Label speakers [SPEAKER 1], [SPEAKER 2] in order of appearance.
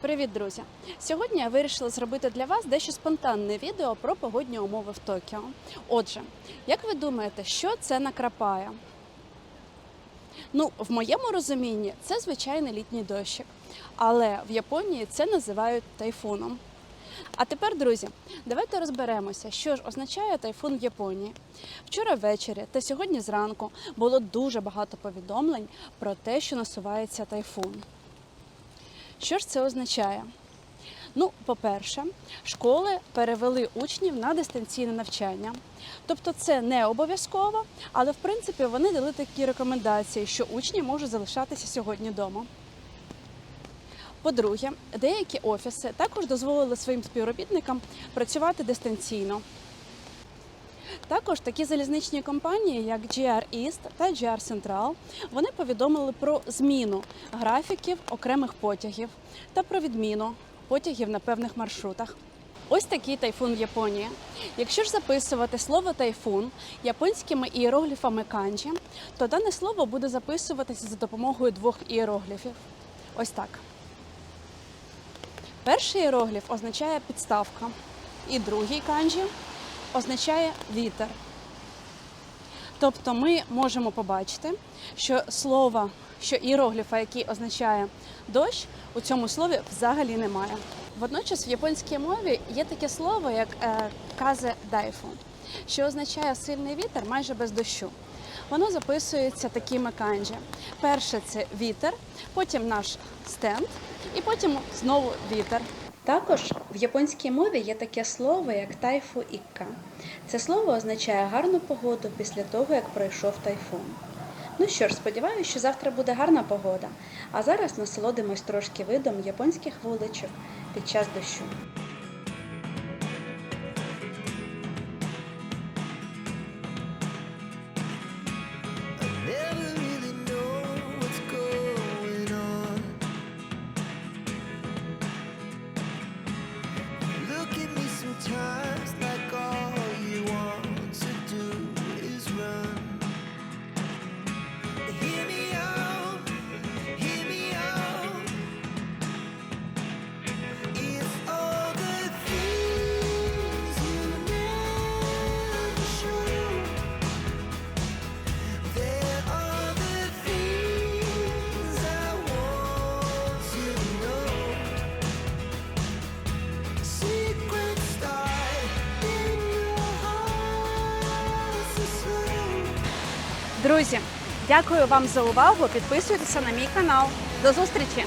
[SPEAKER 1] Привіт, друзі! Сьогодні я вирішила зробити для вас дещо спонтанне відео про погодні умови в Токіо. Отже, як ви думаєте, що це накрапає? Ну, в моєму розумінні, це звичайний літній дощик, але в Японії це називають тайфуном. А тепер, друзі, давайте розберемося, що ж означає тайфун в Японії. Вчора ввечері та сьогодні зранку було дуже багато повідомлень про те, що насувається тайфун. Що ж це означає? Ну, по-перше, школи перевели учнів на дистанційне навчання. Тобто це не обов'язково, але в принципі вони дали такі рекомендації, що учні можуть залишатися сьогодні вдома. По-друге, деякі офіси також дозволили своїм співробітникам працювати дистанційно. Також такі залізничні компанії, як GR East та GR Central, вони повідомили про зміну графіків окремих потягів та про відміну потягів на певних маршрутах. Ось такий тайфун в Японії. Якщо ж записувати слово тайфун японськими ієрогліфами канджі, то дане слово буде записуватися за допомогою двох ієрогліфів. Ось так. Перший іерогліф означає підставка, і другий канджі означає вітер. Тобто ми можемо побачити, що слово, що іерогліфа, який означає дощ, у цьому слові взагалі немає. Водночас в японській мові є таке слово, як е, казе дайфу, що означає сильний вітер майже без дощу. Воно записується такими канджі. Перше це вітер, потім наш стенд, і потім знову вітер. Також в японській мові є таке слово, як тайфу ікка. Це слово означає гарну погоду після того, як пройшов тайфун. Ну що ж, сподіваюся, що завтра буде гарна погода. А зараз насолодимось трошки видом японських вуличок під час дощу. Друзі, дякую вам за увагу. Підписуйтеся на мій канал. До зустрічі!